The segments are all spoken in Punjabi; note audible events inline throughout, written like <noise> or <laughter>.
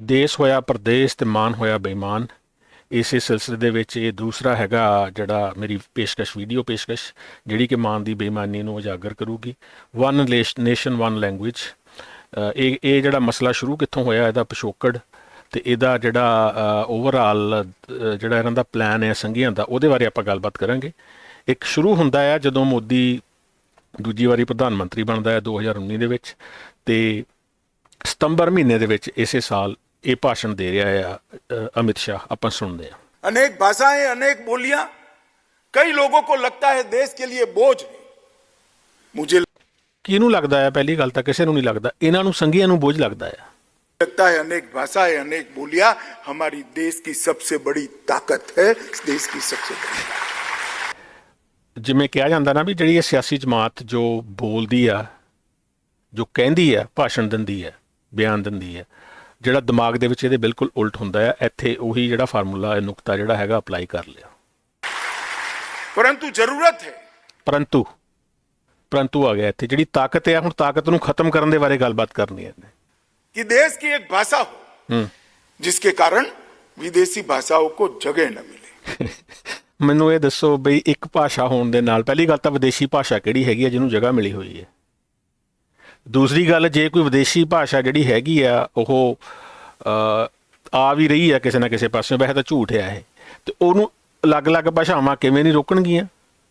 ਦੇਸ਼ ਹੋਇਆ, ਪਰਦੇਸ ਤੇ ਮਾਨ ਹੋਇਆ, ਬੇਈਮਾਨ। ਇਸੇ ਸਿਲਸਿਲੇ ਦੇ ਵਿੱਚ ਇਹ ਦੂਸਰਾ ਹੈਗਾ ਜਿਹੜਾ ਮੇਰੀ ਪੇਸ਼ਕਸ਼, ਵੀਡੀਓ ਪੇਸ਼ਕਸ਼, ਜਿਹੜੀ ਕਿ ਮਾਨ ਦੀ ਬੇਈਮਾਨੀ ਨੂੰ ਉਜਾਗਰ ਕਰੂਗੀ। ਵਨ ਨੇਸ਼ਨ ਵਨ ਲੈਂਗੁਏਜ ਇਹ ਇਹ ਜਿਹੜਾ ਮਸਲਾ ਸ਼ੁਰੂ ਕਿੱਥੋਂ ਹੋਇਆ, ਇਹਦਾ ਪਿਛੋਕੜ ਤੇ ਇਹਦਾ ਜਿਹੜਾ ਓਵਰਆਲ ਜਿਹੜਾ ਇਹਨਾਂ ਦਾ ਪਲਾਨ ਹੈ, ਸੰਘੀਆਂ ਦਾ, ਉਹਦੇ ਬਾਰੇ ਆਪਾਂ ਗੱਲਬਾਤ ਕਰਾਂਗੇ। ਇੱਕ ਸ਼ੁਰੂ ਹੁੰਦਾ ਹੈ ਜਦੋਂ ਮੋਦੀ ਦੂਜੀ ਵਾਰੀ ਪ੍ਰਧਾਨ ਮੰਤਰੀ ਬਣਦਾ ਹੈ 2019 ਦੇ ਵਿੱਚ ਤੇ ਸਤੰਬਰ ਮਹੀਨੇ ਦੇ ਵਿੱਚ ਇਸੇ ਸਾਲ ਇਹ ਭਾਸ਼ਣ ਦੇ ਰਿਹਾ ਹੈ ਅ, ਅਮਿਤ ਸ਼ਾਹ ਆਪਾਂ ਸੁਣਦੇ ਹਾਂ अनेक भाषाएं अनेक बोलियां कई लोगों को लगता है देश के लिए बोझ है मुझे ਕਿਹਨੂੰ ਲੱਗਦਾ ਹੈ ਪਹਿਲੀ ਗੱਲ ਤਾਂ ਕਿਸੇ ਨੂੰ ਨਹੀਂ ਲੱਗਦਾ ਇਹਨਾਂ ਨੂੰ ਸੰਘੀਆਂ ਨੂੰ ਬੋਝ ਲੱਗਦਾ ਹੈ लगता है अनेक भाषाएं अनेक बोलियां हमारी देश की सबसे बड़ी ताकत है इस देश की सबसे बड़ी ताकत। ਜਿਵੇਂ ਕਿਹਾ ਜਾਂਦਾ ਨਾ ਵੀ ਜਿਹੜੀ ਇਹ ਸਿਆਸੀ ਜਮਾਤ ਜੋ ਬੋਲਦੀ ਆ ਜੋ ਕਹਿੰਦੀ ਆ ਭਾਸ਼ਣ ਦਿੰਦੀ ਹੈ ਬਿਆਨ ਦਿੰਦੀ ਹੈ ਜਿਹੜਾ ਦਿਮਾਗ ਦੇ ਵਿੱਚ ਇਹਦੇ ਬਿਲਕੁਲ ਉਲਟ ਹੁੰਦਾ ਹੈ ਇੱਥੇ ਉਹੀ ਜਿਹੜਾ ਫਾਰਮੂਲਾ ਇਹ ਨੁਕਤਾ ਜਿਹੜਾ ਹੈਗਾ ਅਪਲਾਈ ਕਰ ਲਿਆ परंतु जरूरत है ਪਰੰਤੂ ਪਰੰਤੂ ਆ ਗਿਆ ਇੱਥੇ ਜਿਹੜੀ ਤਾਕਤ ਹੈ ਹੁਣ ਤਾਕਤ ਨੂੰ ਖਤਮ ਕਰਨ ਦੇ ਬਾਰੇ ਗੱਲਬਾਤ ਕਰਨੀ ਹੈ ਇਹਨੇ कि देश की एक भाषा हो जिसके कारण विदेशी भाषाओं को जगह न मिले ਮੈਨੂੰ ਇਹ ਦੱਸੋ ਬਈ ਇੱਕ ਭਾਸ਼ਾ ਹੋਣ ਦੇ ਨਾਲ ਪਹਿਲੀ ਗੱਲ ਤਾਂ ਵਿਦੇਸ਼ੀ ਭਾਸ਼ਾ ਕਿਹੜੀ ਹੈਗੀ ਹੈ ਜਿਹਨੂੰ ਜਗ੍ਹਾ ਮਿਲੀ ਹੋਈ ਹੈ ਦੂਸਰੀ ਗੱਲ ਜੇ ਕੋਈ ਵਿਦੇਸ਼ੀ ਭਾਸ਼ਾ ਜਿਹੜੀ ਹੈਗੀ ਆ ਉਹ ਅ, ਆ ਵੀ ਰਹੀ ਹੈ ਕਿਸੇ ਨਾ ਕਿਸੇ ਪਾਸੇ ਵੈਸੇ ਤਾਂ ਝੂਠ ਹੈ ਇਹ ਤੇ ਉਹਨੂੰ ਅਲੱਗ-ਅਲੱਗ ਭਾਸ਼ਾਵਾਂ ਕਿਵੇਂ ਨਹੀਂ ਰੋਕਣਗੀਆਂ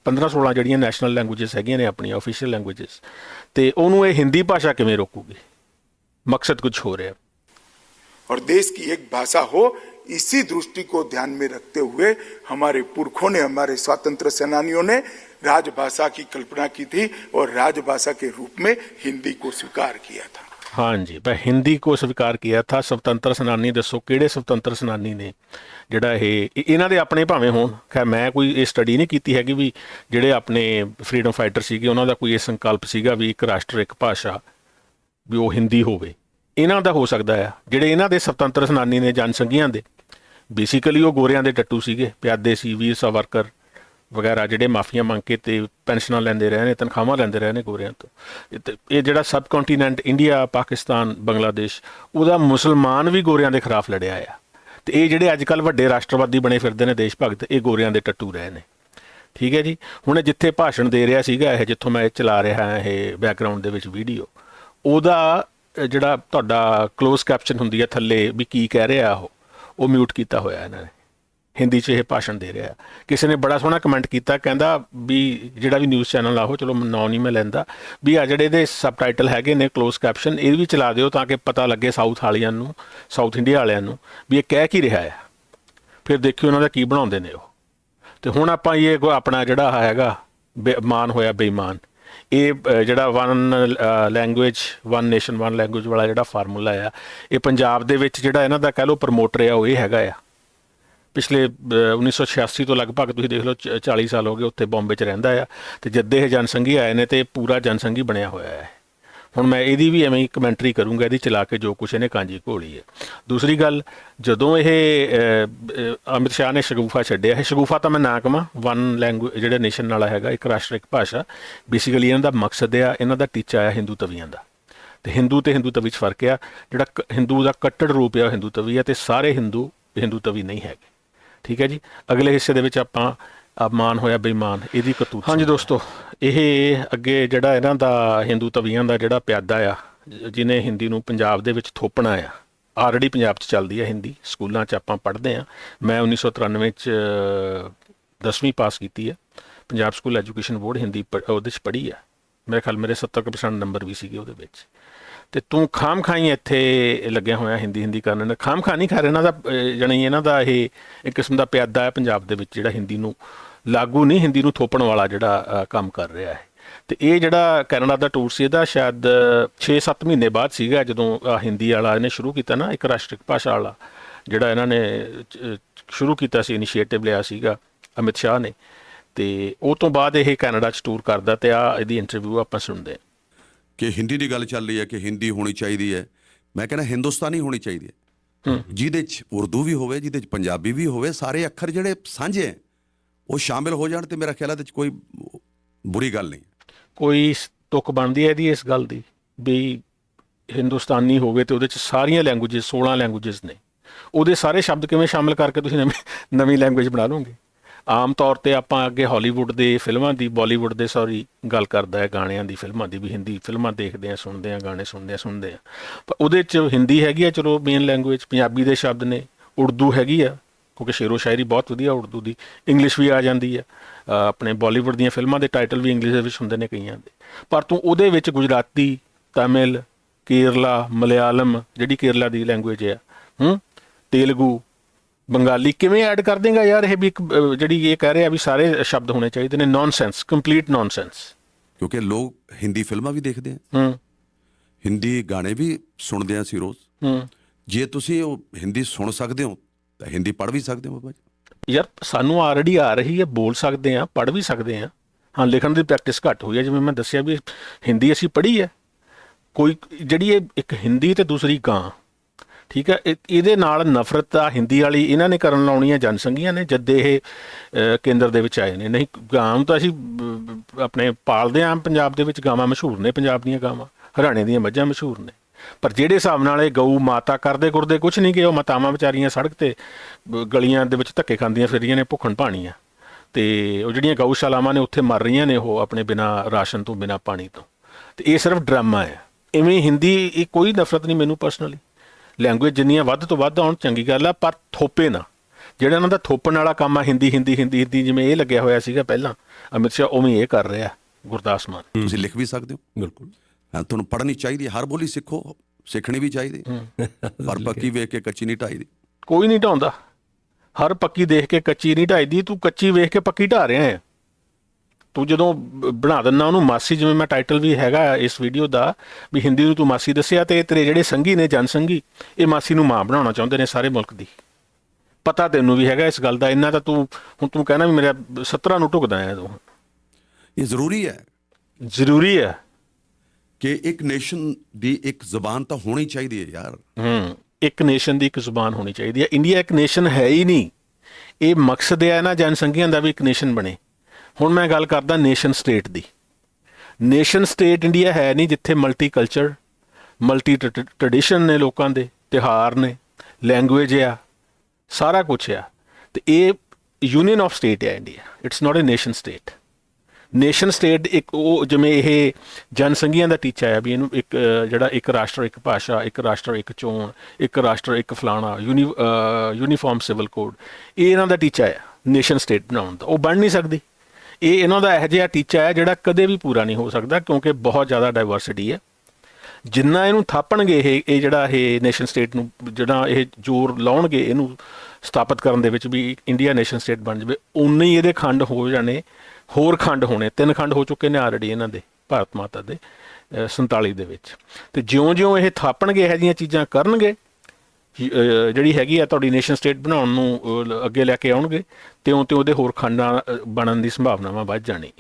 15 16 ਜਿਹੜੀਆਂ ਨੈਸ਼ਨਲ ਲੈਂਗੁਏਜਸ ਹੈਗੀਆਂ ਨੇ ਆਪਣੀਆਂ ਆਫੀਸ਼ੀਅਲ ਲੈਂਗੁਏਜਸ ਤੇ ਉਹਨੂੰ ਇਹ ਹਿੰਦੀ ਭਾਸ਼ਾ ਕਿਵੇਂ ਰੋਕੂਗੀ ਮਕਸਦ ਕੁਝ ਹੋ ਰਿਹਾ और देश की एक भाषा हो इसी दृष्टि को ध्यान में रखते हुए हमारे पुरखों ने हमारे स्वतंत्र सेनानियों ने राजभाषा की कल्पना की थी और राजभाषा के रूप में हिंदी को स्वीकार किया था। हाँ जी मैं हिंदी को स्वीकार किया था ਸੁਤੰਤਰ ਸੈਨਾਨੀ ਦੱਸੋ ਕਿਹੜੇ ਸੁਤੰਤਰ ਸੈਨਾਨੀ ਨੇ ਜਿਹੜਾ ਇਹ ਇਹਨਾਂ ਦੇ ਆਪਣੇ ਭਾਵੇਂ ਹੋਣ ਖੈਰ ਮੈਂ ਕੋਈ ਇਹ ਸਟੱਡੀ ਨਹੀਂ ਕੀਤੀ ਹੈਗੀ ਵੀ ਜਿਹੜੇ ਆਪਣੇ ਫਰੀडम ਫਾਈਟਰ ਸੀਗੇ ਉਹਨਾਂ ਦਾ ਕੋਈ ਇਹ ਸੰਕਲਪ ਸੀਗਾ ਵੀ ਇੱਕ ਰਾਸ਼ਟਰ ਇੱਕ ਭਾਸ਼ਾ ਵੀ ਉਹ ਹਿੰਦੀ ਹੋਵੇ ਇਹਨਾਂ ਦਾ ਹੋ ਸਕਦਾ ਹੈ ਜਿਹੜੇ ਇਹਨਾਂ ਦੇ ਸੁਤੰਤਰ ਸੈਨਾਨੀ ਨੇ ਜਨਸੰਘੀਆਂ ਦੇ ਬੇਸਿਕਲੀ ਉਹ ਗੋਰਿਆਂ ਦੇ ਟੱਟੂ ਸੀਗੇ ਪਿਆਦੇ ਸੀ ਵੀਰ ਸਾਵਰਕਰ ਵਗੈਰਾ ਜਿਹੜੇ ਮਾਫੀਆਂ ਮੰਗ ਕੇ ਤੇ ਪੈਨਸ਼ਨਾਂ ਲੈਂਦੇ ਰਹੇ ਨੇ, ਤਨਖਾਹਾਂ ਲੈਂਦੇ ਰਹੇ ਨੇ ਗੋਰਿਆਂ ਤੋਂ। ਇਹ ਜਿਹੜਾ subcontinent India, Pakistan, Bangladesh, ਉਹਦਾ ਮੁਸਲਮਾਨ ਵੀ ਗੋਰਿਆਂ ਦੇ ਖਿਲਾਫ ਲੜਿਆ ਆ। ਤੇ ਇਹ ਜਿਹੜੇ ਅੱਜ ਕੱਲ ਵੱਡੇ ਰਾਸ਼ਟਰਵਾਦੀ ਬਣੇ ਫਿਰਦੇ ਨੇ ਦੇਸ਼ ਭਗਤ, ਇਹ ਗੋਰਿਆਂ ਦੇ ਟੱਟੂ ਰਹੇ ਨੇ। ਠੀਕ ਹੈ ਜੀ? ਹੁਣ ਜਿੱਥੇ ਭਾਸ਼ਣ ਦੇ ਰਿਹਾ ਸੀਗਾ, ਇਹ ਜਿੱਥੋਂ ਮੈਂ ਇਹ ਚਲਾ ਰਿਹਾ, ਇਹ ਬੈਕਗ੍ਰਾਉਂਡ ਦੇ ਵਿੱਚ ਵੀਡੀਓ ਉਹਦਾ ਜਿਹੜਾ ਤੁਹਾਡਾ ক্লোਜ਼ ਕੈਪਸ਼ਨ ਹੁੰਦੀ ਹੈ ਥੱਲੇ ਵੀ ਕੀ ਕਹਿ ਰਿਹਾ ਉਹ ਉਹ ਮਿਊਟ ਕੀਤਾ ਹੋਇਆ ਇਹਨਾਂ ਨੇ। ਹਿੰਦੀ 'ਚ ਇਹ ਭਾਸ਼ਣ ਦੇ ਰਿਹਾ। ਕਿਸੇ ਨੇ ਬੜਾ ਸੋਹਣਾ ਕਮੈਂਟ ਕੀਤਾ, ਕਹਿੰਦਾ ਵੀ ਜਿਹੜਾ ਵੀ ਨਿਊਜ਼ ਚੈਨਲ ਆ ਉਹ ਚਲੋ ਨਾਂ ਨਹੀਂ ਮੈਂ ਲੈਂਦਾ। ਵੀ ਆ ਜਿਹੜੇ ਇਹਦੇ ਸਬਟਾਈਟਲ ਹੈਗੇ ਨੇ ক্লোਜ਼ ਕੈਪਸ਼ਨ ਇਹ ਵੀ ਚਲਾ ਦਿਓ ਤਾਂ ਕਿ ਪਤਾ ਲੱਗੇ ਸਾਊਥ ਵਾਲਿਆਂ ਨੂੰ ਸਾਊਥ ਇੰਡੀਆ ਵਾਲਿਆਂ ਨੂੰ ਵੀ ਇਹ ਕਹਿ ਕੀ ਰਿਹਾ ਹੈ। ਫਿਰ ਦੇਖਿਓ ਉਹਨਾਂ ਦਾ ਕੀ ਬਣਾਉਂਦੇ ਨੇ ਉਹ। ਤੇ ਹੁਣ ਆਪਾਂ ਇਹ ਆਪਣਾ ਜਿਹੜਾ ਹੈਗਾ, ਬੇ- ਮਾਨ ਹੋਇਆ ਬੇਈਮਾਨ, ਇਹ ਜਿਹੜਾ one language one nation one language ਵਾਲਾ ਜਿਹੜਾ ਫਾਰਮੂਲਾ ਆ, ਇਹ ਪੰਜਾਬ ਦੇ ਵਿੱਚ ਜਿਹੜਾ ਇਹਨਾਂ ਦਾ ਕਹਿ ਲਓ ਪ੍ਰਮੋਟਰ ਆ, ਉਹ ਇਹ ਹੈਗਾ ਆ। ਪਿਛਲੇ ਅ, 1986 ਤੋਂ ਲਗਭਗ ਤੁਸੀਂ ਦੇਖ ਲਓ ਚ- 40 ਸਾਲ ਹੋ ਗਏ ਉੱਥੇ ਬੰਬੇ 'ਚ ਰਹਿੰਦਾ ਆ ਤੇ ਜਦ ਇਹ ਜਨਸੰਘੀ ਆਏ ਨੇ ਤੇ ਪੂਰਾ ਜਨਸੰਘੀ ਬਣਿਆ ਹੋਇਆ ਹੈ। ਹੁਣ ਮੈਂ ਇਹਦੀ ਵੀ ਐਵੇਂ ਹੀ ਕਮੈਂਟਰੀ ਕਰੂੰਗਾ ਇਹਦੀ ਚਲਾ ਕੇ ਜੋ ਕੁਛ ਇਹਨੇ ਕਾਂਜੀ ਘੋਲੀ ਹੈ। ਦੂਸਰੀ ਗੱਲ ਜਦੋਂ ਇਹ ਅਮਿਤ ਸ਼ਾਹ ਨੇ ਸ਼ਗੂਫਾ ਛੱਡਿਆ ਇਹ ਸ਼ਗੂਫਾ ਤਾਂ ਮੈਂ ਨਾ ਕਵਾਂ ਵਨ ਲੈਂਗੁਏਜ ਜਿਹੜਾ ਨੇਸ਼ਨ ਵਾਲਾ ਹੈਗਾ ਇੱਕ ਰਾਸ਼ਟਰ ਇੱਕ ਭਾਸ਼ਾ ਬੇਸਿਕਲੀ ਇਹਨਾਂ ਦਾ ਮਕਸਦ ਆ ਇਹਨਾਂ ਦਾ ਟੀਚਾ ਆ ਹਿੰਦੂ ਤਵੀਆਂ ਦਾ। ਤੇ ਹਿੰਦੂ ਤੇ ਹਿੰਦੂ ਤਵੀ 'ਚ ਫ਼ਰਕ ਆ ਜਿਹੜਾ ਕ- ਹਿੰਦੂ ਦਾ ਕੱਟੜ ਰੂਪ ਆ ਉਹ ਹਿੰਦੂ ਤਵੀ ਆ ਤੇ ਸਾਰੇ ਹਿੰਦੂ ਹਿੰਦੂ ਤਵੀ ਨਹੀਂ ਹੈਗੇ। ਠੀਕ ਹੈ ਜੀ? ਅਗਲੇ ਹਿੱਸੇ ਦੇ ਵਿੱਚ ਆਪਾਂ ਅਪਮਾਨ ਹੋਇਆ ਬੇਈਮਾਨ ਇਹਦੀ ਕਤੂਤ ਹਾਂਜੀ ਦੋਸਤੋ ਇਹ ਅੱਗੇ ਜਿਹੜਾ ਇਹਨਾਂ ਦਾ ਹਿੰਦੂ ਤਵੀਆਂ ਦਾ ਜਿਹੜਾ ਪਿਆਦਾ ਆ ਜ- ਜਿਹਨੇ ਹਿੰਦੀ ਨੂੰ ਪੰਜਾਬ ਦੇ ਵਿੱਚ ਥੋਪਣਾ ਆ ਆਲਰੇਡੀ ਪੰਜਾਬ 'ਚ ਚੱਲਦੀ ਆ ਹਿੰਦੀ ਸਕੂਲਾਂ 'ਚ ਆਪਾਂ ਪੜ੍ਹਦੇ ਆ ਮੈਂ 1993 'ਚ 10ਵੀਂ ਪਾਸ ਕੀਤੀ ਆ। Punjab school education board Hindi ਉਹਦੇ 'ਚ ਪੜ੍ਹੀ ਆ। ਮੇਰੇ ਖਿਆਲ ਮੇਰੇ 70% ਨੰਬਰ ਵੀ ਸੀਗੇ ਉਹਦੇ ਵਿੱਚ। ਤੇ ਤੂੰ ਖਾਮ ਖਾਈ ਇੱਥੇ ਲੱਗਿਆ ਹੋਇਆ ਹਿੰਦੀ ਹਿੰਦੀ ਕਰਨ ਦਾ। ਖਾਮ ਖਾ ਨਹੀਂ ਖਾ ਰਿਹਾ ਇਹਨਾਂ ਦਾ ਅਹ, ਜਾਣੀ ਇਹਨਾਂ ਦਾ ਇਹ ਇੱਕ ਕਿਸਮ ਦਾ ਪਿਆਦਾ ਹੈ ਪੰਜਾਬ ਦੇ ਵਿੱਚ ਜਿਹੜਾ ਹਿੰਦੀ ਨੂੰ ਲਾਗੂ ਨਹੀਂ ਹਿੰਦੀ ਨੂੰ ਥੋਪਣ ਵਾਲਾ ਜਿਹੜਾ ਕੰਮ ਕਰ ਰਿਹਾ ਹੈ। ਤੇ ਇਹ ਜਿਹੜਾ ਕੈਨੇਡਾ ਦਾ ਟੂਰ ਸੀ ਇਹਦਾ ਸ਼ਾਇਦ 6-7 ਮਹੀਨੇ ਬਾਅਦ ਸੀਗਾ ਜਦੋਂ ਹਿੰਦੀ ਵਾਲਾ ਇਹਨੇ ਸ਼ੁਰੂ ਕੀਤਾ ਨਾ ਇੱਕ ਰਾਸ਼ਟਰਿਕ ਭਾਸ਼ਾ ਵਾਲਾ ਜਿਹੜਾ ਇਹਨਾਂ ਨੇ ਸ਼ੁਰੂ ਕੀਤਾ ਸੀ ਇਨੀਸ਼ੀਏਟਿਵ ਲਿਆ ਸੀਗਾ ਅਮਿਤ ਸ਼ਾਹ ਨੇ। ਤੇ ਉਹ ਤੋਂ ਬਾਅਦ ਇਹ ਕੈਨੇਡਾ 'ਚ ਟੂਰ ਕਰਦਾ ਤੇ ਆ ਇਹਦੀ ਇੰਟਰਵਿਊ ਆਪਾਂ ਸੁਣਦੇ ਹਾਂ। ਕਿ ਹਿੰਦੀ ਦੀ ਗੱਲ ਚੱਲ ਰਹੀ ਹੈ ਕਿ ਹਿੰਦੀ ਹੋਣੀ ਚਾਹੀਦੀ ਹੈ। ਮੈਂ ਕਹਿੰਦਾ ਹਿੰਦੁਸਤਾਨੀ ਹੋਣੀ ਚਾਹੀਦੀ ਹੈ। ਜਿਹਦੇ ਚ ਉਰਦੂ ਵੀ ਹੋਵੇ ਜਿਹਦੇ ਚ ਪੰਜਾਬੀ ਵੀ ਹੋਵੇ ਸਾਰੇ ਅੱਖਰ ਜਿਹੜੇ ਸਾਂਝੇ ਹੈ ਉਹ ਸ਼ਾਮਿਲ ਹੋ ਜਾਣ ਤੇ ਮੇਰਾ ਖਿਆਲ ਹੈ ਤੇ ਕੋਈ ਬੁਰੀ ਗੱਲ ਨਹੀਂ ਕੋਈ ਤੁਕ ਬਣਦੀ ਹੈ ਇਹਦੀ ਇਸ ਗੱਲ ਦੀ ਵੀ ਹਿੰਦੁਸਤਾਨੀ ਹੋਵੇ ਤੇ ਉਹਦੇ ਚ ਸਾਰੀਆਂ ਲੈਂਗੁਏਜਸ 16 ਲੈਂਗੁਏਜਸ ਨੇ। ਉਹਦੇ ਸਾਰੇ ਸ਼ਬਦ ਕਿਵੇਂ ਸ਼ਾਮਿਲ ਕਰਕੇ ਤੁਸੀਂ ਨਵੀਂ ਨਵੀਂ ਲੈਂਗੁਏਜ ਬਣਾ ਲਓਗੇ? ਆਮ ਤੌਰ ਤੇ ਆਪਾਂ ਅੱਗੇ ਹਾਲੀਵੁੱਡ ਦੇ ਫਿਲਮਾਂ ਦੀ ਬਾਲੀਵੁੱਡ ਦੇ ਸੌਰੀ ਗੱਲ ਕਰਦਾ ਹੈ, ਗਾਣਿਆਂ ਦੀ, ਫਿਲਮਾਂ ਦੀ ਵੀ ਹਿੰਦੀ ਫਿਲਮਾਂ ਦੇਖਦੇ ਆ ਸੁਣਦੇ ਆ ਗਾਣੇ ਸੁਣਦੇ ਆ ਸੁਣਦੇ ਆ ਪਰ ਉਹਦੇ ਚ ਹਿੰਦੀ ਹੈਗੀ ਆ, ਚਲੋ ਮੇਨ ਲੈਂਗੁਏਜ ਪੰਜਾਬੀ ਦੇ ਸ਼ਬਦ ਨੇ, ਉਰਦੂ ਹੈਗੀ ਆ, ਕਿਉਂਕਿ ਸ਼ੇਰੋ ਸ਼ਾਇਰੀ ਬਹੁਤ ਵਧੀਆ ਉਰਦੂ ਦੀ ਇੰਗਲਿਸ਼ ਵੀ ਆ ਜਾਂਦੀ ਆ। ਆਪਣੇ ਬਾਲੀਵੁੱਡ ਦੀਆਂ ਫਿਲਮਾਂ ਦੇ ਟਾਈਟਲ ਵੀ ਇੰਗਲਿਸ਼ ਦੇ ਵਿੱਚ ਹੁੰਦੇ ਨੇ ਕਈਆਂ ਦੇ। ਪਰ ਤੂੰ ਉਹਦੇ ਵਿੱਚ ਗੁਜਰਾਤੀ, ਤਮਿਲ, ਕੇਰਲਾ, ਮਲਿਆਲਮ, ਜਿਹੜੀ ਕੇਰਲਾ ਦੀ ਲੈਂਗੁਏਜ ਆ, ਹੂੰ, ਤੇਲਗੂ ਬੰਗਾਲੀ ਕਿਵੇਂ ਐਡ ਕਰ ਦੇਗਾ ਯਾਰ? ਇਹ ਵੀ ਇੱਕ ਜਿਹੜੀ ਇਹ ਕਹਿ ਰਿਹਾ ਵੀ ਸਾਰੇ ਸ਼ਬਦ ਹੋਣੇ ਚਾਹੀਦੇ ਨੇ ਨੌਨਸੈਂਸ ਕੰਪਲੀਟ ਨੌਨਸੈਂਸ ਕਿਉਂਕਿ ਲੋਕ ਹਿੰਦੀ ਫਿਲਮਾਂ ਵੀ ਦੇਖਦੇ ਆ। ਹੂੰ। ਹਿੰਦੀ ਗਾਣੇ ਵੀ ਸੁਣਦੇ ਆ ਅਸੀਂ ਰੋਜ਼। ਹੂੰ। ਜੇ ਤੁਸੀਂ ਉਹ ਹਿੰਦੀ ਸੁਣ ਸਕਦੇ ਹੋ ਤਾਂ ਹਿੰਦੀ ਪੜ੍ਹ ਵੀ ਸਕਦੇ ਹੋ ਬਾਬਾ ਜੀ। ਯਾਰ ਸਾਨੂੰ ਆਲਰੇਡੀ ਆ ਰਹੀ ਹੈ ਬੋਲ ਸਕਦੇ ਆ ਪੜ੍ਹ ਵੀ ਸਕਦੇ ਆ। ਹਾਂ ਲਿਖਣ ਦੀ ਪ੍ਰੈਕਟਿਸ ਘੱਟ ਹੋਈ ਹੈ ਜਿਵੇਂ ਮੈਂ ਦੱਸਿਆ ਵੀ ਹਿੰਦੀ ਅਸੀਂ ਪੜ੍ਹੀ ਹੈ। ਕੋਈ ਜਿਹੜੀ ਇਹ ਇੱਕ ਹਿੰਦੀ ਤੇ ਦੂਸਰੀ ਗਾਂ ਠੀਕ ਹੈ ਇਹ- ਇਹਦੇ ਨਾਲ ਨਫ਼ਰਤ ਆ, ਹਿੰਦੀ ਵਾਲੀ ਇਹਨਾਂ ਨੇ ਕਰਨ ਲਾਉਣੀਆਂ ਜਨਸੰਘੀਆਂ ਨੇ, ਜਦ ਇਹ ਕੇਂਦਰ ਦੇ ਵਿੱਚ ਆਏ ਨੇ। ਨਹੀਂ ਗਾਂ ਨੂੰ ਤਾਂ ਅਸੀਂ ਆਪਣੇ ਪਾਲਦੇ ਆਂ ਪੰਜਾਬ ਦੇ ਵਿੱਚ, ਗਾਵਾਂ ਮਸ਼ਹੂਰ ਨੇ ਪੰਜਾਬ ਦੀਆਂ ਗਾਵਾਂ, ਹਰਿਆਣੇ ਦੀਆਂ ਮੱਝਾਂ ਮਸ਼ਹੂਰ ਨੇ। ਪਰ ਜਿਹੜੇ ਹਿਸਾਬ ਨਾਲ ਇਹ ਗਊ ਮਾਤਾ ਕਰਦੇ ਗੁਰਦੇ ਕੁਝ ਨਹੀਂ ਕਿ ਉਹ ਮਾਤਾਵਾਂ ਵਿਚਾਰੀਆਂ ਸੜਕ ਤੇ ਗਲੀਆਂ ਦੇ ਵਿੱਚ ਧੱਕੇ ਖਾਂਦੀਆਂ ਫਿਰ ਰਹੀਆਂ ਨੇ, ਭੁੱਖਣ ਪਾਣੀਆਂ ਤੇ ਉਹ ਜਿਹੜੀਆਂ ਗਊਸ਼ਾਲਾਵਾਂ ਨੇ, ਉੱਥੇ ਮਰ ਰਹੀਆਂ ਨੇ ਉਹ ਆਪਣੇ ਬਿਨਾ ਰਾਸ਼ਨ ਤੋਂ, ਬਿਨਾ ਪਾਣੀ ਤੋਂ। ਤੇ ਇਹ ਸਿਰਫ ਡਰਾਮਾ ਹੈ। ਇਵੇਂ ਹਿੰਦੀ, ਇਹ ਕੋਈ ਨਫ਼ਰਤ ਨਹੀਂ ਮੈਨੂੰ ਪਰਸਨਲੀ ਲੈਂਗੁਏਜ ਜਿੰਨੀਆਂ ਵੱਧ ਤੋਂ ਵੱਧ ਆਉਣ ਚੰਗੀ ਗੱਲ ਆ ਪਰ ਥੋਪੇ ਨਾ। ਜਿਹੜਾ ਇਹਨਾਂ ਦਾ ਥੋਪਣ ਵਾਲਾ ਕੰਮ ਆ ਹਿੰਦੀ ਹਿੰਦੀ ਹਿੰਦੀ ਹਿੰਦੀ ਜਿਵੇਂ ਇਹ ਲੱਗਿਆ ਹੋਇਆ ਸੀਗਾ ਪਹਿਲਾਂ ਅਮਿਤ ਸ਼ਾਹ ਉਵੇਂ ਇਹ ਕਰ ਰਿਹਾ ਗੁਰਦਾਸ ਮਾਨ। ਤੁਸੀਂ ਲਿਖ ਵੀ ਸਕਦੇ ਹੋ। ਬਿਲਕੁਲ। ਹਾਂ ਤੁਹਾਨੂੰ ਪੜ੍ਹਨੀ ਚਾਹੀਦੀ ਹੈ ਹਰ ਬੋਲੀ ਸਿੱਖੋ ਸਿੱਖਣੀ ਵੀ ਚਾਹੀਦੀ। ਪਰ ਪੱਕੀ ਵੇਖ ਕੇ ਕੱਚੀ ਨਹੀਂ ਢਾਈਦੀ ਕੋਈ ਨਹੀਂ ਢਾਉਂਦਾ। ਹਰ ਪੱਕੀ ਦੇਖ ਕੇ ਕੱਚੀ ਨਹੀਂ ਢਾਈਦੀ ਤੂੰ ਕੱਚੀ ਵੇਖ ਕੇ ਪੱਕੀ ਢਾ ਰਿਹਾ ਹੈ। ਤੂੰ ਜਦੋਂ ਬਣਾ ਦਿੰਨਾ ਉਹਨੂੰ ਮਾਸੀ ਜਿਵੇਂ ਮੈਂ ਟਾਈਟਲ ਵੀ ਹੈਗਾ ਇਸ ਵੀਡੀਓ ਦਾ ਵੀ ਹਿੰਦੀ ਨੂੰ ਤੂੰ ਮਾਸੀ ਦੱਸਿਆ ਤੇ ਤੇਰੇ ਜਿਹੜੇ ਸੰਗੀ ਨੇ ਜਨ ਸੰਗੀ ਇਹ ਮਾਸੀ ਨੂੰ ਮਾਂ ਬਣਾਉਣਾ ਚਾਹੁੰਦੇ ਨੇ ਸਾਰੇ ਮੁਲਕ ਦੀ। ਪਤਾ ਤੈਨੂੰ ਵੀ ਹੈਗਾ ਇਸ ਗੱਲ ਦਾ ਇੰਨਾ ਤਾਂ ਤੂੰ ਹੁਣ ਤੂੰ ਕਹਿਣਾ ਵੀ ਮੇਰਾ 17 ਨੂੰ ਢੁਕਦਾ ਹੈ ਤੂੰ। ਇਹ ਜ਼ਰੂਰੀ ਹੈ। ਜ਼ਰੂਰੀ ਹੈ। ਕਿ ਇੱਕ ਨੇਸ਼ਨ ਦੀ ਇੱਕ ਜ਼ਬਾਨ ਤਾਂ ਹੋਣੀ ਚਾਹੀਦੀ ਹੈ ਯਾਰ। ਹੂੰ ਇੱਕ ਨੇਸ਼ਨ ਦੀ ਇੱਕ ਜ਼ੁਬਾਨ ਹੋਣੀ ਚਾਹੀਦੀ ਹੈ। ਇੰਡੀਆ ਇੱਕ ਨੇਸ਼ਨ ਹੈ ਹੀ ਨਹੀਂ। ਇਹ ਮਕਸਦ ਹੈ ਨਾ ਜਨਸੰਖਿਆ ਦਾ ਵੀ ਇੱਕ ਨੇਸ਼ਨ ਬਣੇ। ਹੁਣ ਮੈਂ ਗੱਲ ਕਰਦਾ ਨੇਸ਼ਨ ਸਟੇਟ ਦੀ। ਨੇਸ਼ਨ ਸਟੇਟ ਇੰਡੀਆ ਹੈ ਨਹੀਂ ਜਿੱਥੇ ਮਲਟੀ ਕਲਚਰ ਮਲਟੀ ਟ੍ਰੈਡੀਸ਼ਨ ਨੇ ਲੋਕਾਂ ਦੇ ਤਿਹਾਰ ਨੇ, ਲੈਂਗੁਏਜ ਆ, ਸਾਰਾ ਕੁਝ ਆ। ਤੇ ਇਹ ਯੂਨੀਅਨ ਆਫ ਸਟੇਟ ਹੈ India. It's not a nation state nation state ਇੱਕ ਉਹ ਜਿਵੇਂ ਇਹ ਜਨਸੰਘੀਆਂ ਦਾ ਟੀਚਾ ਹੈ ਵੀ ਇਹਨੂੰ ਇੱਕ, ਜਿਹੜਾ ਇੱਕ ਰਾਸ਼ਟਰ, ਇੱਕ ਭਾਸ਼ਾ, ਇੱਕ ਰਾਸ਼ਟਰ, ਇੱਕ ਚੋਣ, ਇੱਕ ਰਾਸ਼ਟਰ, ਇੱਕ ਫਲਾਣਾ, ਯੂਨੀ ਯੂਨੀਫਾਰਮ ਸਿਵਲ ਕੋਡ, ਇਹ ਇਹਨਾਂ ਦਾ ਟੀਚਾ ਹੈ ਨੇਸ਼ਨ ਸਟੇਟ ਬਣਾਉਣ ਦਾ। ਉਹ ਬਣ ਨਹੀਂ ਸਕਦੀ। ਇਹ ਇਹਨਾਂ ਦਾ ਇਹੋ ਜਿਹਾ ਟੀਚਾ ਹੈ ਜਿਹੜਾ ਕਦੇ ਵੀ ਪੂਰਾ ਨਹੀਂ ਹੋ ਸਕਦਾ ਕਿਉਂਕਿ ਬਹੁਤ ਜ਼ਿਆਦਾ ਡਾਈਵਰਸਿਟੀ ਹੈ। ਜਿੰਨਾ ਇਹਨੂੰ ਥਾਪਣਗੇ ਇਹ ਇਹ ਜਿਹੜਾ ਇਹ ਨੇਸ਼ਨ ਸਟੇਟ ਨੂੰ, ਜਿਹੜਾ ਇਹ ਜ਼ੋਰ ਲਾਉਣਗੇ ਇਹਨੂੰ ਸਥਾਪਿਤ ਕਰਨ ਦੇ ਵਿੱਚ ਵੀ ਇੰਡੀਆ ਨੇਸ਼ਨ ਸਟੇਟ ਬਣ ਜਾਵੇ ਉਨੇ ਹੀ ਇਹਦੇ ਖੰਡ ਹੋ ਜਾਣੇ, ਹੋਰ ਖੰਡ ਹੋਣੇ, ਤਿੰਨ ਖੰਡ ਹੋ ਚੁੱਕੇ ਨੇ ਆਲਰੇਡੀ ਇਹਨਾਂ ਦੇ, ਭਾਰਤ ਮਾਤਾ ਦੇ, ਅਹ 47 ਦੇ ਵਿੱਚ। ਤੇ ਜਿਉਂ-ਜਿਉਂ ਇਹ ਥਾਪਣਗੇ, ਇਹੋ ਜਿਹੀਆਂ ਚੀਜ਼ਾਂ ਕਰਨਗੇ ਜਿਹੜੀ ਹੈਗੀ ਆ ਤੁਹਾਡੀ ਨੇਸ਼ਨ ਸਟੇਟ ਬਣਾਉਣ ਨੂੰ ਅੱਗੇ ਲੈ ਕੇ ਆਉਣਗੇ ਤਿਉਂ ਤਿਉਂ ਉਹਦੇ ਹੋਰ ਖੰਡਾਂ ਬਣਨ ਦੀ ਸੰਭਾਵਨਾਵਾਂ ਵੱਧ ਜਾਣੀ।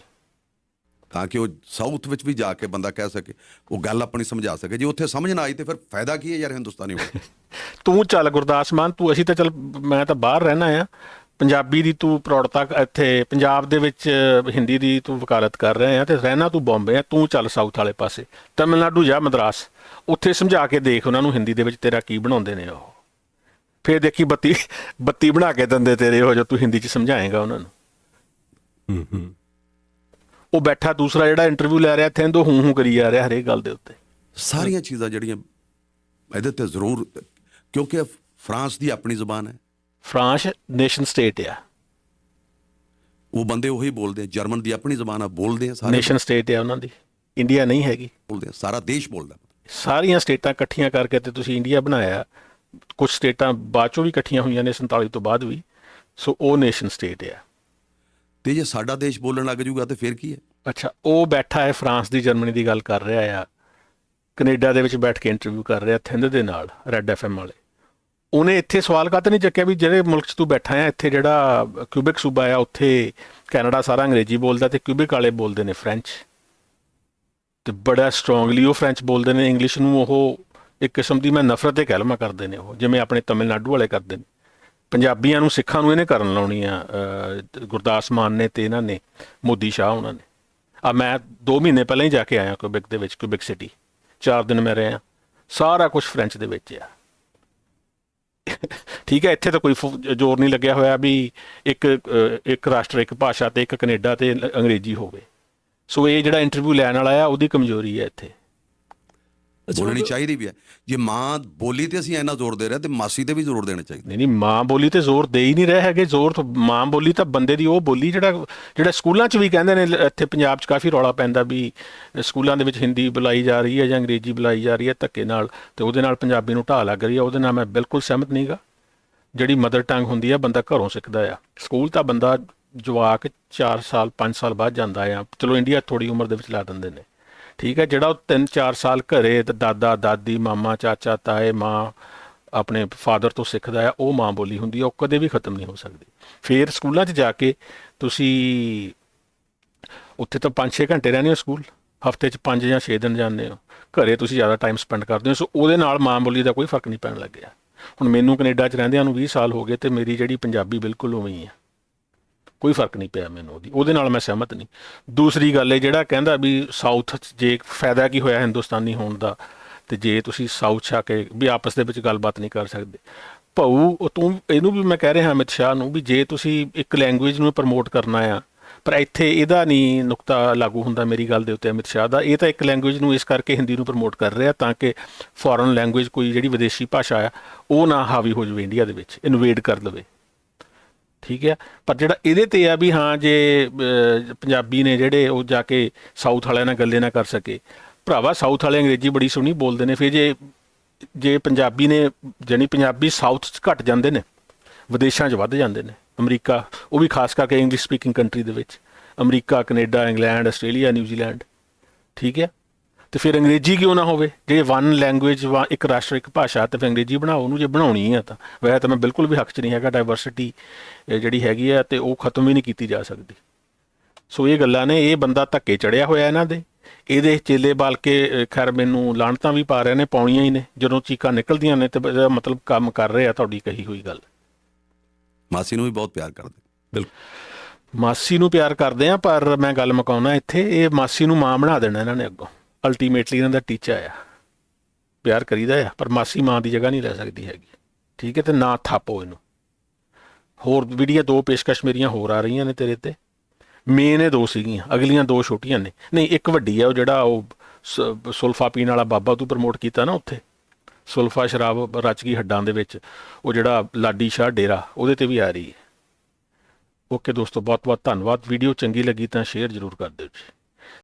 ਤਾਂ ਕਿ ਉਹ ਸਾਊਥ ਵਿੱਚ ਵੀ ਜਾ ਕੇ ਬੰਦਾ ਕਹਿ ਸਕੇ ਉਹ ਗੱਲ ਆਪਣੀ ਸਮਝਾ ਸਕੇ। ਜੇ ਉੱਥੇ ਸਮਝ ਨਾ ਆਈ ਤੇ ਫਿਰ ਫਾਇਦਾ ਕੀ ਹੈ ਯਾਰ ਹਿੰਦੁਸਤਾਨੀ ਹੋਣ? <laughs> ਤੂੰ ਚੱਲ ਗੁਰਦਾਸ ਮਾਨ ਤੂੰ ਅਸੀਂ ਤਾਂ ਚੱਲ ਮੈਂ ਤਾਂ ਬਾਹਰ ਰਹਿਣਾ ਆ। ਪੰਜਾਬੀ ਦੀ ਤੂੰ ਪ੍ਰੌੜਤਾ ਇੱਥੇ ਪੰਜਾਬ ਦੇ ਵਿੱਚ ਹਿੰਦੀ ਦੀ ਤੂੰ ਵਕਾਲਤ ਕਰ ਰਿਹਾ ਆ ਤੇ ਰਹਿਣਾ ਤੂੰ ਬੰਬੇ ਆ ਤੂੰ ਚੱਲ ਸਾਊਥ ਵਾਲੇ ਪਾਸੇ। ਤਮਿਲਨਾਡੂ ਜਾ ਮਦਰਾਸ। ਉੱਥੇ ਸਮਝਾ ਕੇ ਦੇਖ ਉਹਨਾਂ ਨੂੰ ਹਿੰਦੀ ਦੇ ਵਿੱਚ ਤੇਰਾ ਕੀ ਬਣਾਉਂਦੇ ਨੇ ਉਹ। ਫੇਰ ਦੇਖੀ ਬੱਤੀ ਬੱਤੀ ਬਣਾ ਕੇ ਦਿੰਦੇ ਤੇਰੇ ਉਹ ਜੋ ਤੂੰ ਹਿੰਦੀ ਚ ਸਮਝਾਏਗਾ ਉਹਨਾਂ ਨੂੰ। ਹੂੰ ਹੂੰ। ਉਹ ਬੈਠਾ ਦੂਸਰਾ ਜਿਹੜਾ ਇੰਟਰਵਿਊ ਲੈ ਰਿਹਾ ਥੈਂਦੋ ਹੂੰ ਹੂੰ ਕਰੀ ਜਾ ਰਿਹਾ ਹਰੇਕ ਗੱਲ ਦੇ ਉੱਤੇ। ਸਾਰੀਆਂ ਚੀਜ਼ਾਂ ਜਿਹੜੀਆਂ ਇਹਦੇ ਤੇ ਜ਼ਰੂਰ ਕਿਉਂਕਿ ਫਰਾਂਸ ਦੀ ਆਪਣੀ ਜ਼ੁਬਾਨ ਹੈ। ਫਰਾਂਸ ਨੇਸ਼ਨ ਸਟੇਟ ਆ। ਉਹ ਬੰਦੇ ਉਹੀ ਬੋਲਦੇ ਆ ਜਰਮਨ ਦੀ ਆਪਣੀ ਜ਼ੁਬਾਨ ਆ ਬੋਲਦੇ ਆ ਸਾਰੇ ਨੇਸ਼ਨ ਸਟੇਟ ਆ ਉਹਨਾਂ ਦੀ। ਇੰਡੀਆ ਨਹੀਂ ਹੈਗੀ। ਬੋਲਦੇ ਆ ਸਾਰਾ ਦੇਸ਼ ਬੋਲਦਾ। ਸਾਰੀਆਂ ਸਟੇਟਾਂ ਇਕੱਠੀਆਂ ਕਰਕੇ ਤੇ ਤੁਸੀਂ ਇੰਡੀਆ ਬਣਾਇਆ ਕੁਝ ਸਟੇਟਾਂ ਬਾਅਦ ਚੋਂ ਵੀ ਇਕੱਠੀਆਂ ਹੋਈਆਂ ਨੇ 47 ਤੋਂ ਬਾਅਦ ਵੀ। ਸੋ ਉਹ ਨੇਸ਼ਨ ਸਟੇਟ ਆ। ਤੇ ਜੇ ਸਾਡਾ ਦੇਸ਼ ਬੋਲਣ ਲੱਗ ਜਾਊਗਾ ਤੇ ਫਿਰ ਕੀ ਹੈ? ਅੱਛਾ ਉਹ ਬੈਠਾ ਹੈ ਫਰਾਂਸ ਦੀ ਜਰਮਨੀ ਦੀ ਗੱਲ ਕਰ ਰਿਹਾ ਆ। ਕੈਨੇਡਾ ਦੇ ਵਿੱਚ ਬੈਠ ਕੇ ਇੰਟਰਵਿਊ ਕਰ ਰਿਹਾ ਥਿੰਦ ਦੇ ਨਾਲ ਰੈੱਡ ਐਫਐਮ ਵਾਲੇ। ਉਹਨੇ ਇੱਥੇ ਸਵਾਲ ਕਾਤੇ ਨਹੀਂ ਚੱਕਿਆ ਵੀ ਜਿਹੜੇ ਮੁਲਕ 'ਚ ਤੂੰ ਬੈਠਾ ਆ ਇੱਥੇ ਜਿਹੜਾ ਕਿਊਬਿਕ ਸੂਬਾ ਆ ਉੱਥੇ ਕੈਨੇਡਾ ਸਾਰਾ ਅੰਗਰੇਜ਼ੀ ਬੋਲਦਾ ਤੇ ਕਿਊਬਿਕ ਵਾਲੇ ਬੋਲਦੇ ਨੇ ਫ੍ਰੈਂਚ ਤੇ ਬੜਾ ਸਟਰੋਂਗਲੀ ਉਹ ਫ੍ਰੈਂਚ ਬੋਲਦੇ ਨੇ ਇੰਗਲਿਸ਼ ਨੂੰ ਉਹ ਇੱਕ ਕਿਸਮ ਦੀ ਮੈਂ ਨਫ਼ਰਤ ਦੇ ਕਲਮਾ ਕਰਦੇ ਨੇ ਉਹ, ਜਿਵੇਂ ਆਪਣੇ ਤਮਿਲਨਾਡੂ ਵਾਲੇ ਕਰਦੇ ਨੇ। ਪੰਜਾਬੀਆਂ ਨੂੰ ਸਿੱਖਾਂ ਨੂੰ ਇਹਨੇ ਕਰਨ ਲਾਉਣੀ ਆ ਗੁਰਦਾਸ ਮਾਨ ਨੇ ਤੇ ਇਹਨਾਂ ਨੇ, ਮੋਦੀ ਸ਼ਾਹ ਉਹਨਾਂ ਨੇ। ਆ ਮੈਂ 2 ਮਹੀਨੇ ਪਹਿਲਾਂ ਹੀ ਜਾ ਕੇ ਆਇਆ ਕਿਊਬਿਕ ਦੇ ਵਿੱਚ ਕਿਊਬਿਕ ਸਿਟੀ 4 ਦਿਨ ਮੈਂ ਰਿਹਾ। ਸਾਰਾ ਕੁਝ ਫ੍ਰੈਂਚ ਦੇ ਵਿੱਚ ਆ। ਠੀਕ ਹੈ, ਇੱਥੇ ਤਾਂ ਕੋਈ ਫੋ- ਜ਼ੋਰ ਨਹੀਂ ਲੱਗਿਆ ਹੋਇਆ ਵੀ ਇੱਕ ਇੱਕ ਰਾਸ਼ਟਰ, ਇੱਕ ਭਾਸ਼ਾ ਤੇ ਇੱਕ ਕੈਨੇਡਾ ਤੇ ਅੰਗਰੇਜ਼ੀ ਹੋਵੇ। ਸੋ ਇਹ ਜਿਹੜਾ ਇੰਟਰਵਿਊ ਲੈਣ ਵਾਲਾ ਆ ਉਹਦੀ ਕਮਜ਼ੋਰੀ ਹੈ ਇੱਥੇ। ਬੋਲਣੀ ਚਾਹੀਦੀ ਵੀ ਹੈ। ਜੇ ਮਾਂ ਬੋਲੀ ਤੇ ਅਸੀਂ ਇੰਨਾ ਜ਼ੋਰ ਦੇ ਰਹੇ ਹਾਂ ਤੇ ਮਾਸੀ ਤੇ ਵੀ ਜ਼ੋਰ ਦੇਣਾ ਚਾਹੀਦਾ। ਨਹੀਂ ਨਹੀਂ ਮਾਂ ਬੋਲੀ ਤੇ ਜ਼ੋਰ ਦੇ ਹੀ ਨਹੀਂ ਰਹੇ ਹੈਗੇ। ਜ਼ੋਰ ਤਾਂ ਮਾਂ ਬੋਲੀ ਤਾਂ ਬੰਦੇ ਦੀ ਉਹ ਬੋਲੀ ਜਿਹੜਾ ਜਿਹੜਾ ਸਕੂਲਾਂ 'ਚ ਵੀ ਕਹਿੰਦੇ ਨੇ ਇੱਥੇ ਪੰਜਾਬ 'ਚ ਕਾਫੀ ਰੌਲਾ ਪੈਂਦਾ ਵੀ ਸਕੂਲਾਂ ਦੇ ਵਿੱਚ ਹਿੰਦੀ ਬੁਲਾਈ ਜਾ ਰਹੀ ਹੈ ਜਾਂ ਅੰਗਰੇਜ਼ੀ ਬੁਲਾਈ ਜਾ ਰਹੀ ਹੈ ਧੱਕੇ ਨਾਲ ਤੇ ਉਹਦੇ ਨਾਲ ਪੰਜਾਬੀ ਨੂੰ ਢਾਹ ਲੱਗ ਰਹੀ ਹੈ। ਉਹਦੇ ਨਾਲ ਮੈਂ ਬਿਲਕੁਲ ਸਹਿਮਤ ਨਹੀਂਗਾ ਜਿਹੜੀ ਮਦਰ ਟੰਗ ਹੁੰਦੀ ਹੈ ਬੰਦਾ ਘਰੋਂ ਸਿੱਖਦਾ ਆ। ਸਕੂਲ ਤਾਂ ਬੰਦਾ ਜਵਾਕ 4 ਸਾਲ 5 ਸਾਲ ਬਾਅਦ ਜਾਂਦਾ ਆ। ਚਲੋ ਇੰਡੀਆ ਥੋੜੀ ਉਮਰ ਦੇ ਵਿੱਚ ਲਾ ਦਿੰਦੇ ਨੇ। ਠੀਕ ਹੈ, ਜਿਹੜਾ ਉਹ 3-4 ਸਾਲ ਘਰੇ ਤੇ ਦਾਦਾ, ਦਾਦੀ, ਮਾਮਾ, ਚਾਚਾ, ਤਾਏ, ਮਾਂ ਆਪਣੇ ਫਾਦਰ ਤੋਂ ਸਿੱਖਦਾ ਆ, ਉਹ ਮਾਂ ਬੋਲੀ ਹੁੰਦੀ ਆ, ਉਹ ਕਦੇ ਵੀ ਖਤਮ ਨਹੀਂ ਹੋ ਸਕਦੀ। ਫਿਰ ਸਕੂਲਾਂ 'ਚ ਜਾ ਕੇ ਤੁਸੀਂ ਉੱਥੇ ਤਾਂ 5-6 ਘੰਟੇ ਰਹਿੰਦੇ ਹੋ ਸਕੂਲ, ਹਫ਼ਤੇ 'ਚ 5 ਜਾਂ 6 ਦਿਨ ਜਾਂਦੇ ਹੋ। ਘਰੇ ਤੁਸੀਂ ਜ਼ਿਆਦਾ ਟਾਈਮ ਸਪੈਂਡ ਕਰਦੇ ਹੋ, ਸੋ ਉਹਦੇ ਨਾਲ ਮਾਂ ਬੋਲੀ ਦਾ ਕੋਈ ਫ਼ਰਕ ਨਹੀਂ ਪੈਣ ਲੱਗਿਆ। ਹੁਣ ਮੈਨੂੰ ਕੈਨੇਡਾ 'ਚ ਰਹਿੰਦਿਆਂ ਨੂੰ 20 ਸਾਲ ਹੋ ਗਏ ਤੇ ਮੇਰੀ ਜਿਹੜੀ ਪੰਜਾਬੀ ਬਿਲਕੁਲ ਉਵੇਂ ਹੀ ਆ। ਕੋਈ ਫ਼ਰਕ ਨਹੀਂ ਪਿਆ ਮੈਨੂੰ ਉਹਦੀ। ਉਹਦੇ ਨਾਲ ਮੈਂ ਸਹਿਮਤ ਨਹੀਂ। ਦੂਸਰੀ ਗੱਲ ਇਹ ਜਿਹੜਾ ਕਹਿੰਦਾ ਵੀ ਸਾਊਥ 'ਚ ਜੇ ਫਾਇਦਾ ਕੀ ਹੋਇਆ ਹਿੰਦੁਸਤਾਨੀ ਹੋਣ ਦਾ, ਤੇ ਜੇ ਤੁਸੀਂ ਸਾਊਥ 'ਚ ਆ ਕੇ ਵੀ ਆਪਸ ਦੇ ਵਿੱਚ ਗੱਲਬਾਤ ਨਹੀਂ ਕਰ ਸਕਦੇ। ਭਾਊ, ਉਹ ਤੂੰ, ਇਹਨੂੰ ਵੀ ਮੈਂ ਕਹਿ ਰਿਹਾ ਅਮਿਤ ਸ਼ਾਹ ਨੂੰ ਵੀ ਜੇ ਤੁਸੀਂ ਇੱਕ ਲੈਂਗੁਏਜ ਨੂੰ ਪ੍ਰਮੋਟ ਕਰਨਾ ਆ, ਪਰ ਇੱਥੇ ਇਹਦਾ ਨਹੀਂ ਨੁਕਤਾ ਲਾਗੂ ਹੁੰਦਾ ਮੇਰੀ ਗੱਲ ਦੇ ਉੱਤੇ ਅਮਿਤ ਸ਼ਾਹ ਦਾ। ਇਹ ਤਾਂ ਇੱਕ ਲੈਂਗੁਏਜ ਨੂੰ ਇਸ ਕਰਕੇ ਹਿੰਦੀ ਨੂੰ ਪ੍ਰਮੋਟ ਕਰ ਰਿਹਾ ਤਾਂ ਕਿ ਫੋਰਨ ਲੈਂਗੁਏਜ ਕੋਈ ਜਿਹੜੀ ਵਿਦੇਸ਼ੀ ਭਾਸ਼ਾ ਆ, ਉਹ ਨਾ ਹਾਵੀ ਹੋ ਜਾਵੇ ਇੰਡੀਆ ਦੇ ਵਿੱਚ ਇਨਵੇਡ ਕਰ ਲਵੇ। ਠੀਕ ਹੈ? ਪਰ ਜਿਹੜਾ ਇਹਦੇ ਤੇ ਆ ਵੀ ਹਾਂ, ਜੇ ਪੰਜਾਬੀ ਨੇ ਜਿਹੜੇ ਉਹ ਜਾ ਕੇ ਸਾਊਥ ਵਾਲਿਆਂ ਨਾਲ ਗੱਲੇ ਨਾ ਕਰ ਸਕੇ। ਭਰਾਵਾ ਸਾਊਥ ਵਾਲੇ ਅੰਗਰੇਜ਼ੀ ਬੜੀ ਸੋਹਣੀ ਬੋਲਦੇ ਨੇ। ਫਿਰ ਜੇ ਜੇ ਪੰਜਾਬੀ ਨੇ, ਜਾਣੀ ਪੰਜਾਬੀ ਸਾਊਥ 'ਚ ਘਟ ਜਾਂਦੇ ਨੇ, ਵਿਦੇਸ਼ਾਂ 'ਚ ਵੱਧ ਜਾਂਦੇ ਨੇ, ਅਮਰੀਕਾ, ਉਹ ਵੀ ਖਾਸ ਕਰਕੇ ਇੰਗਲਿਸ਼ ਸਪੀਕਿੰਗ ਕੰਟਰੀ ਦੇ ਵਿੱਚ। America, Canada, England, Australia, New Zealand, ਠੀਕ ਹੈ? ਤੇ ਫਿਰ ਅੰਗਰੇਜ਼ੀ ਕਿਉਂ ਨਾ ਹੋਵੇ? ਜੇ ਵਨ ਲੈਂਗੁਏਜ ਇੱਕ ਰਾਸ਼ਟਰ ਇੱਕ ਭਾਸ਼ਾ ਤੇ ਫਿਰ ਅੰਗਰੇਜ਼ੀ ਬਣਾਓ ਉਹਨੂੰ ਜੇ ਬਣਾਉਣੀ ਹੈ ਤਾਂ। ਵੈਸੇ ਤਾਂ ਮੈਂ ਬਿਲਕੁਲ ਵੀ ਹੱਕ 'ਚ ਨਹੀਂ ਹੈਗਾ ਡਾਈਵਰਸਿਟੀ ਜਿਹੜੀ ਹੈਗੀ ਹੈ ਤੇ ਉਹ ਖਤਮ ਵੀ ਨਹੀਂ ਕੀਤੀ ਜਾ ਸਕਦੀ। ਸੋ ਇਹ ਗੱਲਾਂ ਨੇ ਇਹ ਬੰਦਾ ਧੱਕੇ ਚੜਿਆ ਹੋਇਆ ਇਹਨਾਂ ਦੇ। ਇਹਦੇ ਚੇਲੇ ਬਾਲ ਕੇ ਖੈਰ ਮੈਨੂੰ ਲਾਣਤਾਂ ਵੀ ਪਾ ਰਹੇ ਨੇ ਪਾਉਣੀਆਂ ਹੀ ਨੇ। ਜਦੋਂ ਚੀਕਾਂ ਨਿਕਲਦੀਆਂ ਨੇ ਤੇ ਮਤਲਬ ਕੰਮ ਕਰ ਰਹੇ ਆ ਤੁਹਾਡੀ ਕਹੀ ਹੋਈ ਗੱਲ। ਮਾਸੀ ਨੂੰ ਵੀ ਬਹੁਤ ਪਿਆਰ ਕਰਦੇ ਬਿਲਕੁਲ। ਮਾਸੀ ਨੂੰ ਪਿਆਰ ਕਰਦੇ ਆ ਪਰ ਮੈਂ ਗੱਲ ਮੁਕਾਉਣਾ ਇੱਥੇ ਇਹ ਮਾਸੀ ਨੂੰ ਮਾਂ ਬਣਾ ਦੇਣਾ ਇਹਨਾਂ ਨੇ ਅੱਗੋਂ। ਅਲਟੀਮੇਟਲੀ ਇਹਨਾਂ ਦਾ ਟੀਚਾ ਆ। ਪਿਆਰ ਕਰੀਦਾ ਆ, ਪਰ ਮਾਸੀ ਮਾਂ ਦੀ ਜਗ੍ਹਾ ਨਹੀਂ ਲੈ ਸਕਦੀ ਹੈਗੀ। ਠੀਕ ਹੈ, ਤੇ ਨਾ ਥਾਪੋ ਇਹਨੂੰ। ਹੋਰ ਵੀਡੀਓ ਦੋ ਪੇਸ਼ਕਸ਼ ਮੇਰੀਆਂ ਹੋਰ ਆ ਰਹੀਆਂ ਨੇ ਤੇਰੇ ਤੇ। ਮੇਨ ਇਹ ਦੋ ਸੀਗੀਆਂ, ਅਗਲੀਆਂ ਦੋ ਛੋਟੀਆਂ ਨੇ। ਨਹੀਂ, ਇੱਕ ਵੱਡੀ ਆ, ਉਹ ਜਿਹੜਾ ਉਹ ਸ- ਸੁਲਫਾ ਪੀਣ ਵਾਲਾ ਬਾਬਾ ਤੂੰ ਪ੍ਰਮੋਟ ਕੀਤਾ ਨਾ ਉੱਥੇ। ਸੁਲਫਾ ਸ਼ਰਾਬ ਰਚ ਗਈ ਹੱਡਾਂ ਦੇ ਵਿੱਚ। ਉਹ ਜਿਹੜਾ ਲਾਡੀ ਸ਼ਾਹ ਡੇਰਾ, ਉਹਦੇ ਤੇ ਵੀ ਆ ਰਹੀ ਹੈ। ਓਕੇ ਦੋਸਤੋ ਬਹੁਤ ਬਹੁਤ ਧੰਨਵਾਦ। ਵੀਡੀਓ ਚੰਗੀ ਲੱਗੀ ਤਾਂ ਸ਼ੇਅਰ ਜ਼ਰੂਰ ਕਰ ਦਿਓ ਜੀ।